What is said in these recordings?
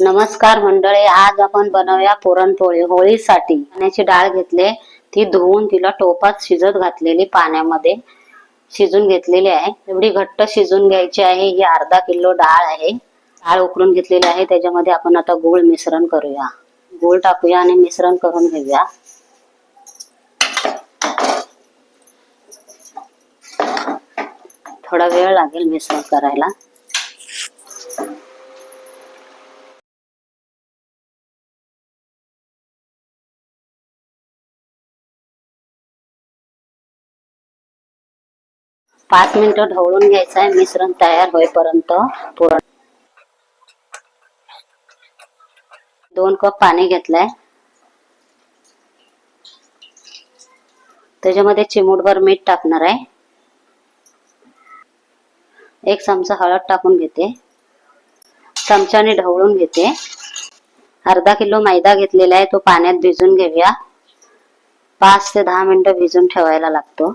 नमस्कार मंडळी आज आपण बनवूया पुरणपोळी होळीसाठी. पाण्याची डाळ घेतले ती धुवून तिला टोपात शिजत घातलेली पाण्यामध्ये शिजून घेतलेली आहे. एवढी घट्ट शिजून घ्यायची आहे ही अर्धा किलो डाळ आहे. डाळ उकळून घेतलेली आहे त्याच्यामध्ये आपण आता गूळ मिश्रण करूया. गूळ टाकूया आणि मिश्रण करून घेऊया. थोडा वेळ लागेल मिश्रण करायला. पाच मिनिटं ढवळून घ्यायचं आहे मिश्रण तयार होईपर्यंत पुरण. दोन कप पाणी घेतलंय. त्याच्यामध्ये चिमूटभर मीठ टाकणार आहे. एक चमचा हळद टाकून घेते. चमच्याने ढवळून घेते. अर्धा किलो मैदा घेतलेला आहे तो पाण्यात भिजून घेऊया. पाच ते दहा मिनिटं भिजून ठेवायला लागतो.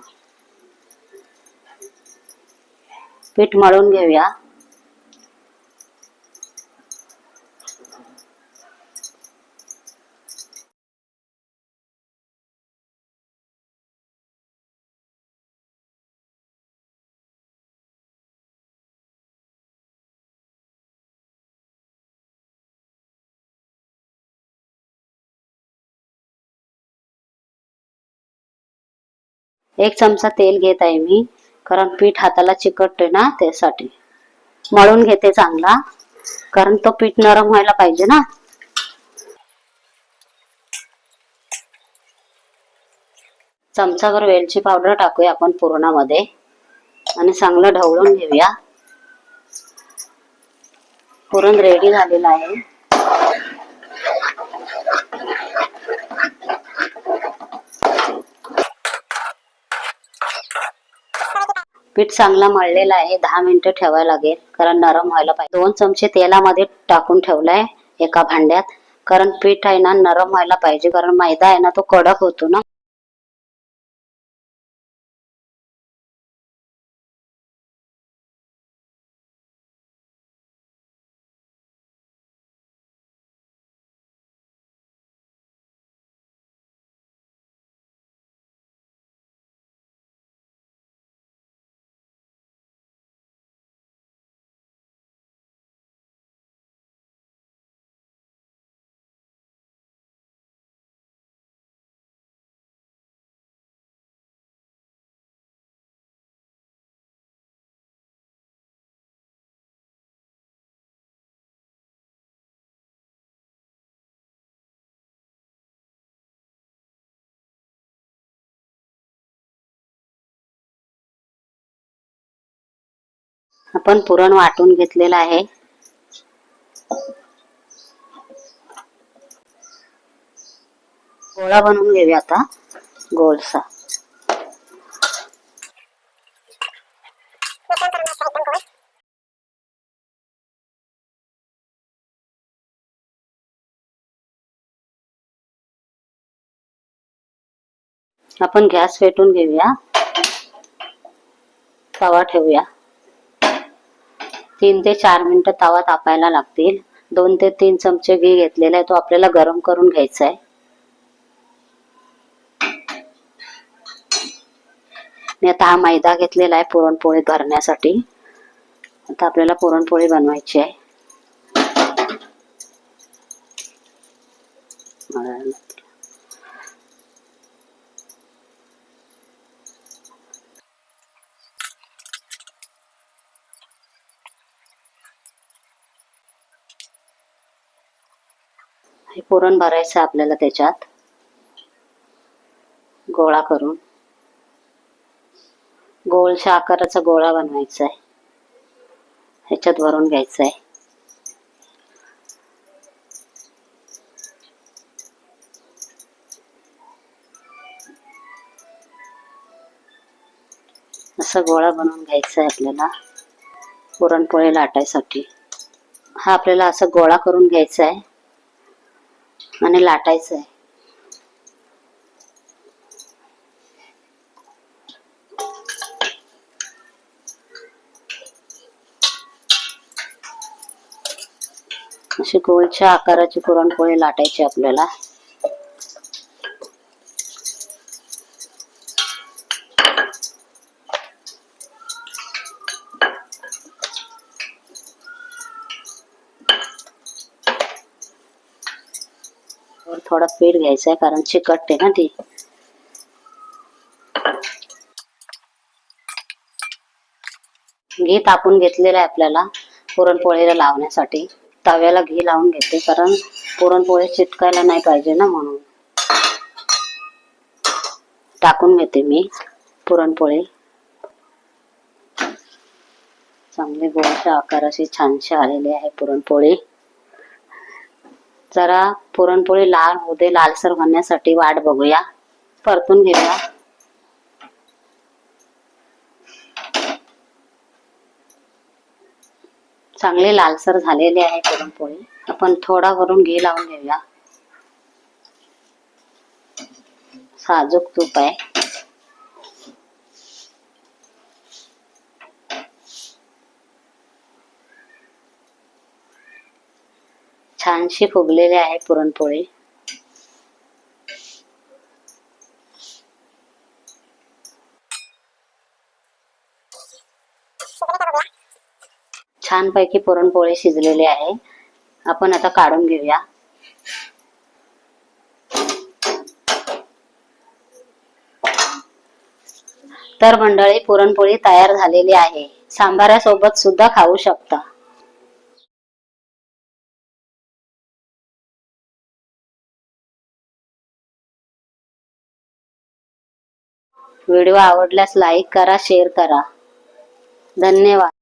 पीठ मळून घेऊया. एक चमचा तेल घेत आहे मी. कारण पीठ हाताला चिकटते ना त्यासाठी. मळून घेते चांगला. कारण तो पीठ नरम व्हायला पाहिजे ना. चमचाभर वेलची पावडर टाकूया आपण पुरणामध्ये. आणि चांगलं ढवळून घेऊया. पुरण रेडी झालेलं आहे. पीठ चांगला मळलेलं आहे दहा मिनिटं ठेवायला लागेल. कारण नरम व्हायला पाहिजे. दोन चमचे तेलामध्ये टाकून ठेवलाय एका भांड्यात. कारण पीठ आहे ना नरम व्हायला पाहिजे. कारण मैदा आहे ना तो कडक होतो ना. आपण पुरण वाटून घेतलेलं आहे. गोळा बनवून घेऊया आता गोलसा आपण गॅस पेटून घेऊया. तवा ठेवूया. तीन ते चार मिनिटं तवा तापायला लागतील. दोन ते तीन चमचे घी घेतलेला आहे तो आपल्याला गरम करून घ्यायचा आहे. मी आता हा मैदा घेतलेला आहे पुरणपोळी भरण्यासाठी. आता आपल्याला पुरणपोळी बनवायची आहे. हे पुरण भरायचं आहे आपल्याला त्याच्यात. गोळा करून. गोलच्या आकाराचा गोळा बनवायचा आहे. ह्याच्यात भरून घ्यायचा आहे. असं गोळा बनवून घ्यायचा आहे आपल्याला. पुरणपोळी लाटायसाठी. हा आपल्याला असं गोळा करून घ्यायचा आहे. आणि लाटायचं आहे अशी गोलच्या आकाराची पुरणपोळी लाटायची आपल्याला थोडा पीठ घ्यायचं आहे कारण चिकटते ना ती. घी तापून घेतलेलं आहे आपल्याला पुरणपोळीला लावण्यासाठी. तव्याला घी लावून घेते कारण पुरणपोळी चिटकायला नाही पाहिजे ना म्हणून. टाकून घेते मी पुरणपोळी. चांगली गोळच्या आकाराशी छानशी आलेली आहे पुरणपोळी. जरा पुरणपोळी लाल होते लालसर होण्यासाठी वाट बघूया. परतून घेऊया. चांगले लालसर झालेले आहे पुरणपोळी. आपण थोडा वरून घी लावून घेऊया. साजूक तूप आहे. छानशी फुगलेली आहे पुरणपोळी. छानपैकी पुरणपोळी शिजलेली आहे. आपण आता काढून घेऊया. तर मंडळी पुरणपोळी तयार झालेली आहे. सांबारासोबत सुद्धा खाऊ शकता. व्हिडिओ आवडल्यास लाईक करा शेअर करा. धन्यवाद.